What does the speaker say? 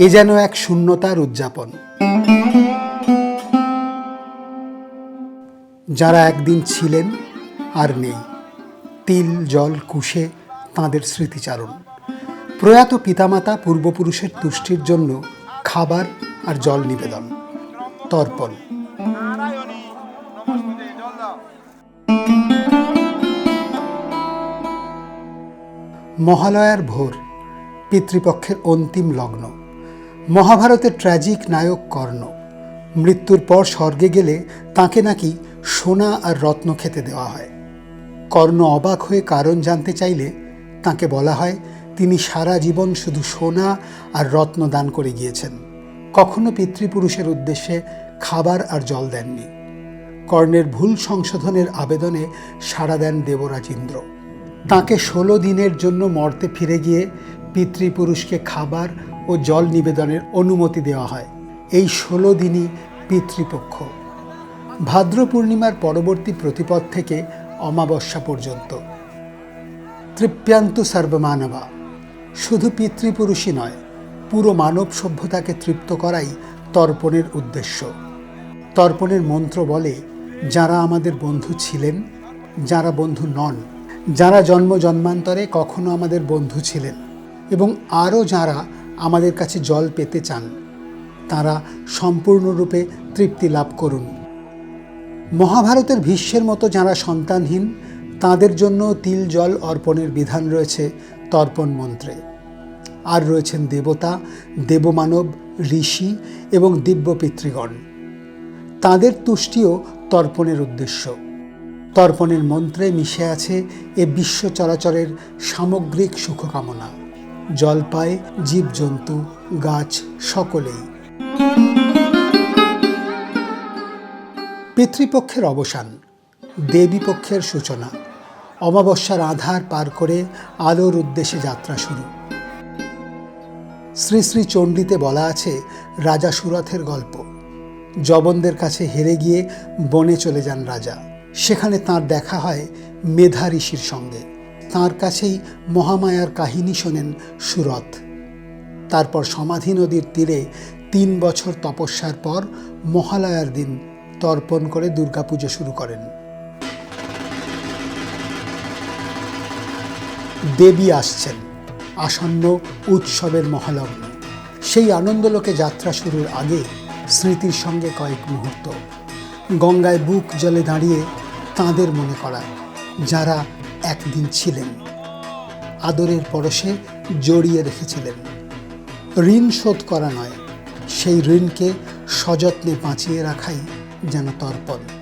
এ যেন এক শূন্যতার উদযাপন। যারা একদিন ছিলেন আর নেই, তিল, জল, কুশে তাঁদের স্মৃতিচারণ। প্রয়াত পিতামাতা পূর্বপুরুষের তুষ্টির জন্য খাবার আর জল নিবেদন। তর্পণ। মহালয়ার ভোর, পিতৃপক্ষের অন্তিম লগ্ন। মহাভারতের ট্র্যাজিক নায়ক কর্ণ। মৃত্যুর পর স্বর্গে গেলে তাকে নাকি সোনা আর রত্ন খেতে দেওয়া হয়। কর্ণ অবাক হয়ে কারণ জানতে চাইলে তাকে বলা হয়, তিনি সারা জীবন শুধু সোনা আর রত্ন দান করে গিয়েছেন। কখনো পিতৃপুরুষের উদ্দেশ্যে খাবার আর জল দেননি। কর্ণের ভুল সংশোধনের আবেদনে সাড়া দেন দেবরাজ ইন্দ্র তাকে ষোলো দিনের জন্য মর্তে ফিরে গিয়ে পিতৃপুরুষকে খাবার ও জল নিবেদনের অনুমতি দেওয়া হয়। এই ষোলো দিনই পিতৃপক্ষ। ভাদ্র পূর্ণিমার পরবর্তী প্রতিপদ থেকে অমাবস্যা পর্যন্ত। তৃপ্যান্তু সর্বমানবা। শুধু পিতৃপুরুষই নয়, পুরো মানব সভ্যতাকে তৃপ্ত করাই তর্পণের উদ্দেশ্য। তর্পণের মন্ত্র বলে, যারা আমাদের বন্ধু ছিলেন, যারা বন্ধু নন, যারা জন্ম জন্মান্তরে কখনো আমাদের বন্ধু ছিলেন এবং আরও যারা আমাদের কাছে জল পেতে চান। তারা সম্পূর্ণরূপে তৃপ্তি লাভ করুন। মহাভারতের ভীষ্মের মতো যারা সন্তানহীন, তাদের জন্য তিল জল অর্পণের বিধান রয়েছে তর্পণ মন্ত্রে। আর রয়েছেন দেবতা, দেবমানব, ঋষি এবং দিব্য পিতৃগণ তাদের তুষ্টিও তর্পণের উদ্দেশ্য। তর্পণের মন্ত্রে মিশে আছে এ বিশ্ব চরাচরের সামগ্রিক সুখকামনা। জল পায় জীবজন্তু, গাছ সকলেই। পিতৃপক্ষের অবসান, দেবীপক্ষের সূচনা। অমাবস্যার আধার পার করে আলোর উদ্দেশ্যে যাত্রা শুরু। শ্রী শ্রী চণ্ডীতে বলা আছে, রাজা সুরথের গল্প। জবনদের কাছে হেরে গিয়ে বনে চলে যান রাজা। সেখানে তার দেখা হয় মেধা ঋষির সঙ্গে। তার কাছেই মহামায়ার কাহিনী শোনেন সুরথ। তারপর সমাধি নদীর তীরে তিন বছর তপস্যার পর মহালয়ার দিন তর্পণ করে দুর্গাপুজো শুরু করেন। দেবী আসছেন, আসন্ন উৎসবের মহালগ্ন। সেই আনন্দলোকে যাত্রা শুরুর আগে স্মৃতির সঙ্গে কয়েক মুহূর্ত। গঙ্গায় বুক জলে দাঁড়িয়ে তাঁদের মনে করা যারা একদিন ছিলেন। আদরের পরশে জড়িয়ে রেখেছিলেন। ঋণ শোধ করা নয়, সেই ঋণকে সযত্নে বাঁচিয়ে রাখাই যেন তর্পণ।